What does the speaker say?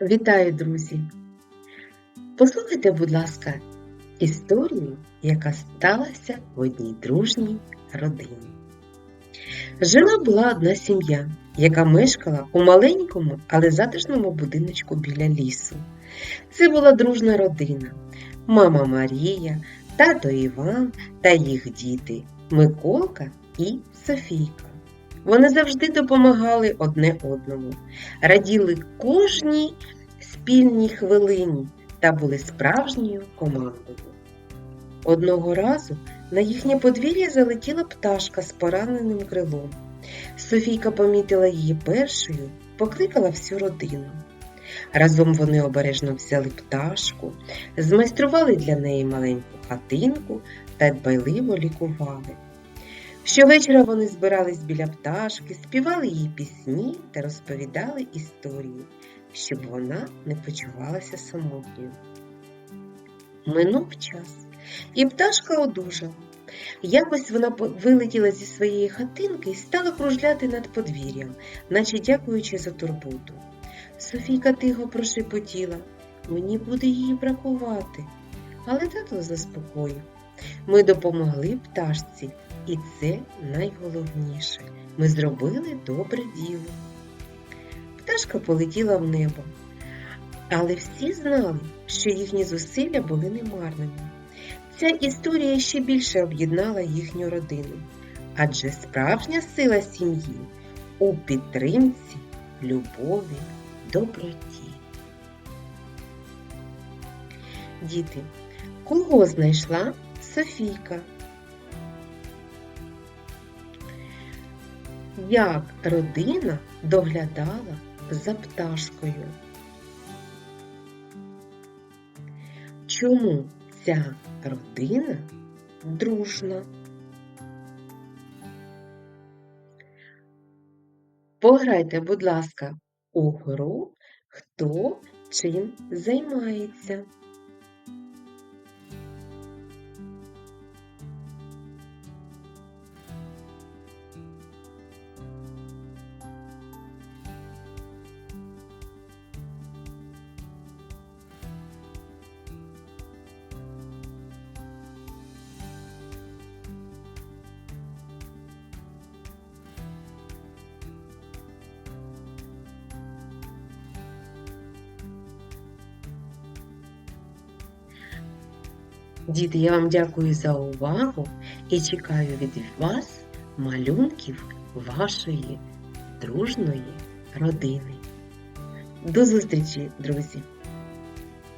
Вітаю, друзі! Послухайте, будь ласка, історію, яка сталася в одній дружній родині. Жила була одна сім'я, яка мешкала у маленькому, але затишному будиночку біля лісу. Це була дружна родина, мама Марія, тато Іван та їх діти Миколка і Софійка. Вони завжди допомагали одне одному, раділи кожній спільній хвилині та були справжньою командою. Одного разу на їхнє подвір'я залетіла пташка з пораненим крилом. Софійка помітила її першою, покликала всю родину. Разом вони обережно взяли пташку, змайстрували для неї маленьку хатинку та дбайливо лікували. Щовечора вони збирались біля пташки, співали їй пісні та розповідали історії, щоб вона не почувалася самотньою. Минув час, і пташка одужала. Якось вона вилетіла зі своєї хатинки і стала кружляти над подвір'ям, наче дякуючи за турботу. Софійка тихо прошепотіла, мені буде її бракувати. Але тато заспокоїв. Ми допомогли пташці, і це найголовніше. Ми зробили добре діло. Пташка полетіла в небо, але всі знали, що їхні зусилля були немарними. Ця історія ще більше об'єднала їхню родину, адже справжня сила сім'ї у підтримці, любові, доброті. Діти, кого знайшла Софійка? Як родина доглядала за пташкою? Чому ця родина дружна? Пограйте, будь ласка, у гру, хто чим займається. Діти, я вам дякую за увагу і чекаю від вас малюнків вашої дружної родини. До зустрічі, друзі!